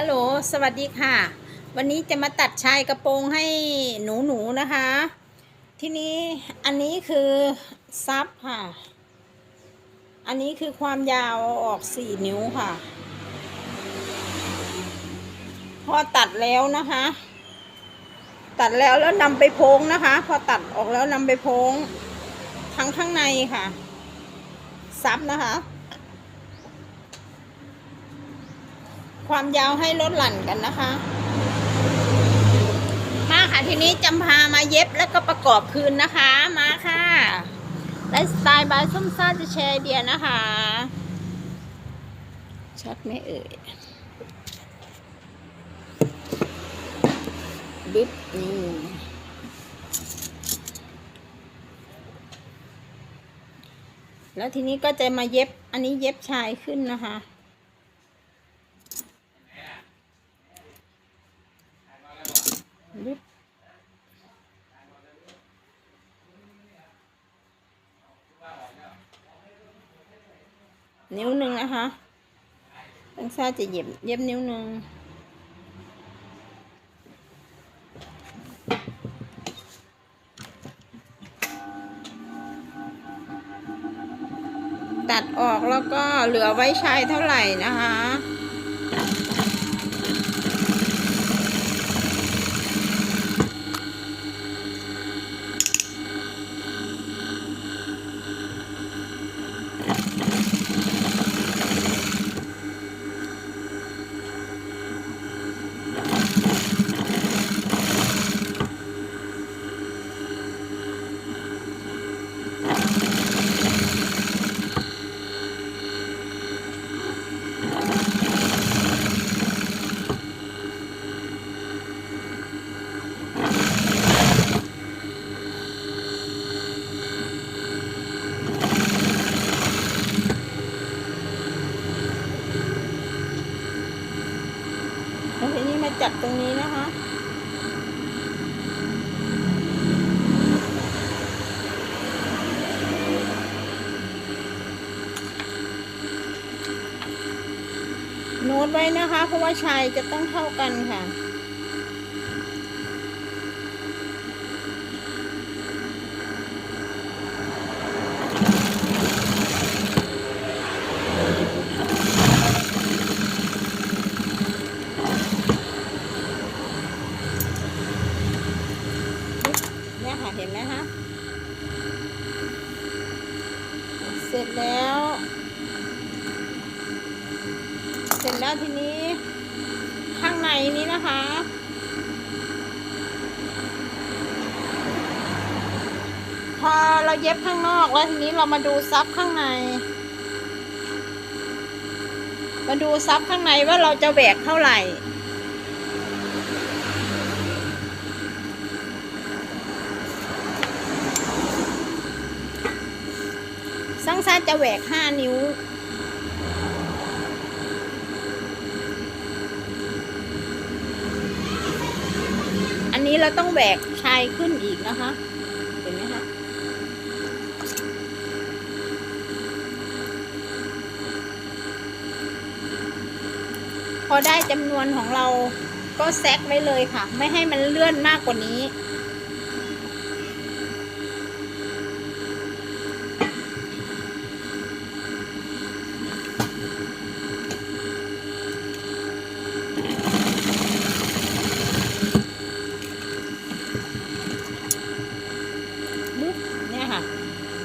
ฮัลโหล สวัสดีค่ะ วันนี้จะมาตัดชายกระโปรงให้หนูหนูๆนะคะ ทีนี้อันนี้คือซับค่ะ อันนี้คือความยาวออกสี่นิ้วค่ะ พอตัดแล้วนะคะ ตัดแล้วแล้วนำไปโพงนะคะ พอตัดออกแล้วนำไปโพงทั้งข้างในค่ะ ซับนะคะ ความยาวให้ลดหลั่นกันนะคะ มาค่ะทีนี้จำพามาเย็บแล้วก็ประกอบคืนนะคะ มาค่ะไลฟ์สไตล์บายส้มซ่าจะแชร์เดียนะคะ ชัดไหมเอ่ยบึ๊บนี่แล้วทีนี้ก็จะมาเย็บ อันนี้เย็บชายขึ้นนะคะ ลิปนิ้วหนึ่งนะคะตั้งซ่าจะเย็บเย็บนิ้วนึงตัดออกแล้วก็เหลือไว้ใช้เท่าไหร่นะคะ แล้ว จับตรงนี้นะคะโน้ตไว้นะคะ เพราะว่าชายจะต้องเท่ากันค่ะ เนี่ยค่ะ เห็นไหมคะ เสร็ จแล้ว เสร็จแล้วทีนี้ ข้างในนี้นะคะ พอเราเย็บข้างนอกแล้วทีนี้เรามาดูซับข้างใน มาดูซับข้างในว่าเราจะแหวกเท่าไหร่ สังซาจะแหวกห้านิ้ว อันนี้เราต้องแหวกชายขึ้นอีกนะคะ เห็นไหมคะพอได้จำนวนของเราก็แซกไว้เลยค่ะ ไม่ให้มันเลื่อนมากกว่านี้ บึ๊บเนี่ยค่ะ พอ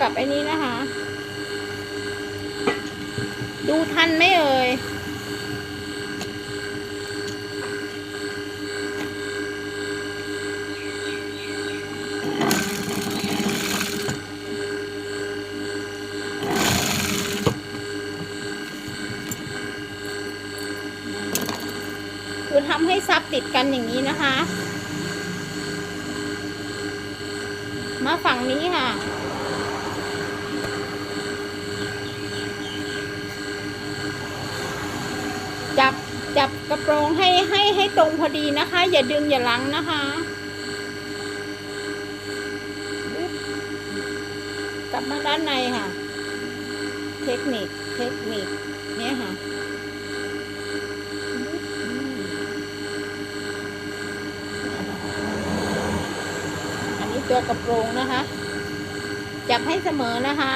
กับไอ้นี้นะคะ ดูทันไหมเอ่ยคือทำให้ซับติดกันอย่างนี้นะคะ มาฝั่งนี้ค่ะ จับจับ กระโปรงให้ให้ให้ตรงพอดีนะคะ อย่าดึงอย่าลังนะคะ กลับมาด้านในค่ะ เทคนิคเทคนิคเนี่ยค่ะอันนี้ตัวกระโปรงนะคะ จับให้เสมอนะคะ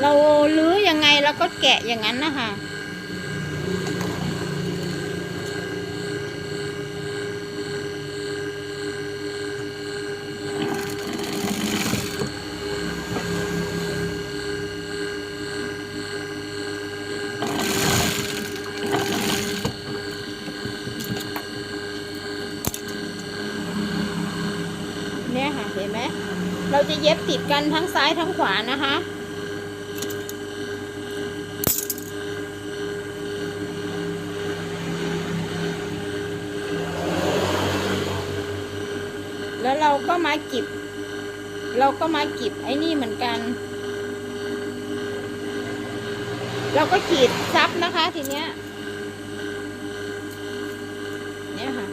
เราลื้อยังไงเราก็แกะอย่างนั้นนะคะ ค่ะ เห็นไหม เราจะเย็บติดกันทั้งซ้ายทั้งขวานะคะแล้วเราก็มากิบ เราก็มากิบไอ้นี่เหมือนกัน เราก็ขีดซับนะคะทีเนี้ย เนี่ยค่ะ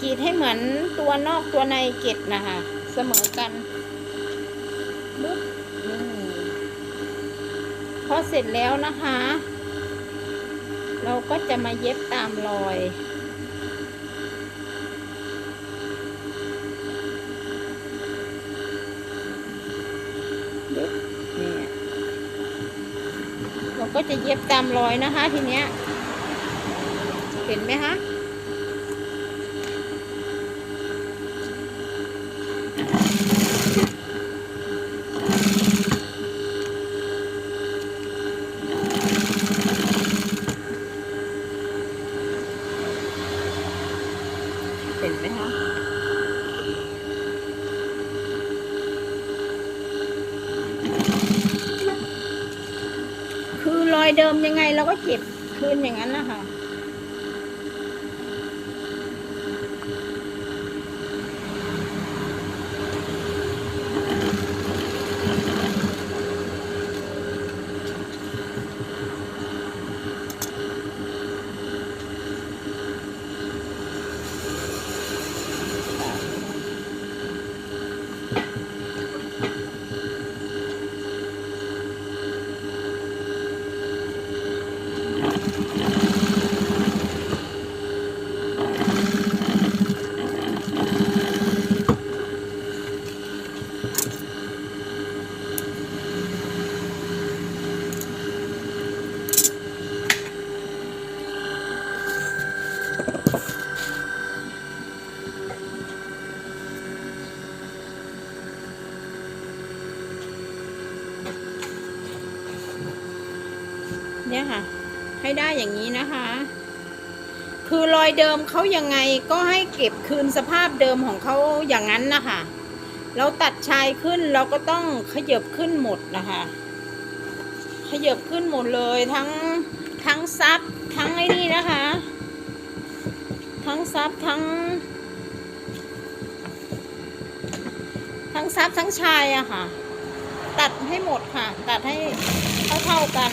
กรีดให้เหมือนตัวนอกตัวในเก็ดนะคะ เสมอกันปึ๊บนี่พอเสร็จแล้วนะคะ เราก็จะมาเย็บตามรอยปึ๊บเนี่ยเราก็จะเย็บตามรอยนะคะทีเนี้ย เห็นไหมคะ เห็นไหมคะ คือรอย เดิมยังไงเราก็เก็บคืนอย่างนั้นนะคะ เนี่ยค่ะ ให้ได้อย่างนี้นะคะ คือรอยเดิมเขายังไงก็ให้เก็บคืนสภาพเดิมของเขาอย่างนั้นนะคะเราตัดชายขึ้นเราก็ต้องขยบขึ้นหมดนะคะ ขยบขึ้นหมดเลยทั้งทั้งซับทั้งไอ้นี่นะคะ ทั้งซับทั้ง ทั้งซับทั้งชายอะค่ะ ตัดให้หมดค่ะ ตัดให้เท่าเท่าๆกัน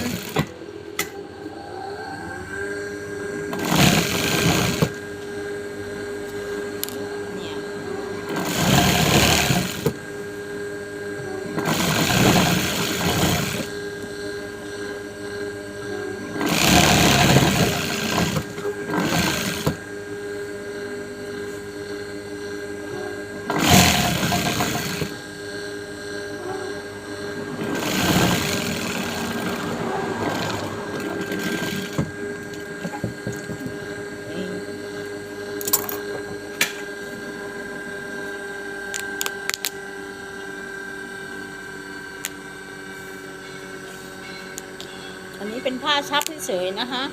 เป็นผ้าชับเฉยๆนะคะ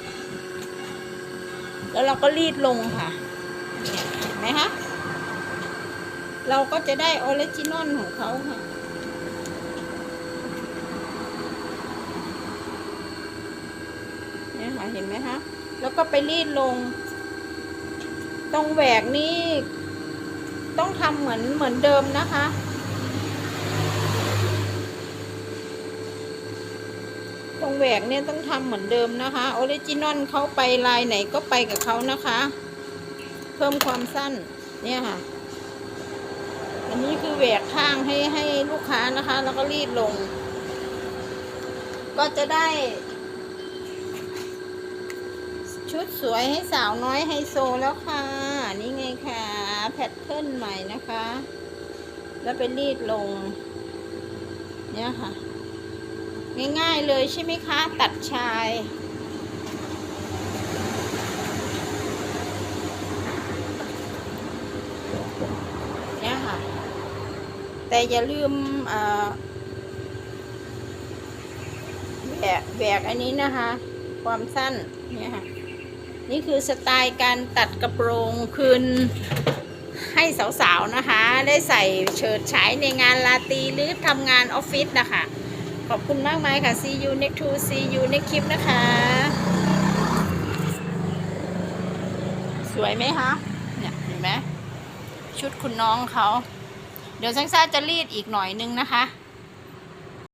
แล้วเราก็รีดลงค่ะเนี่ยเห็นไหมคะเราก็จะได้ออริจินอลของเขาค่ะ เนี่ยค่ะ เห็นไหมคะ แล้วก็ไปรีดลง ตรงแหวกนี่ ต้องทำเหมือนเหมือนเดิมนะคะ ตร งแหวกเนี่ยต้องทำเหมือนเดิมนะคะออริจินอลเขาไปลายไหนก็ไปกับเขานะคะ เพิ่มความสั้นเนี่ยค่ะ อันนี้คือแหวกข้างให้ให้ลูกค้านะคะ แล้วก็รีดลง ก็จะได้ ชุดสวยให้สาวน้อยไฮโซแล้วค่ะ นี่ไงค่ะ แพทเทิร์นใหม่นะคะ แล้วไปรีดลง เนี่ยค่ะ ง่ายๆเลยใช่ไหมคะ ตัดชายเนี่ยค่ะ แต่อย่าลืมแบกแบกอันนี้นะคะ ความสั้นเนี่ยค่ะ นี่คือสไตล์การตัดกระโปรงคืนให้สาวๆนะคะ ได้ใส่เฉิดฉายในงานลาตีหรือทำงานออฟฟิศนะคะ ขอบคุณมากมายค่ะ see you next to see you next คลิปนะคะ สวยไหมคะเนี่ยเห็นไหมชุดคุณน้องเขา เดี๋ยวซังซ่าจะรีดอีกหน่อยนึงนะคะ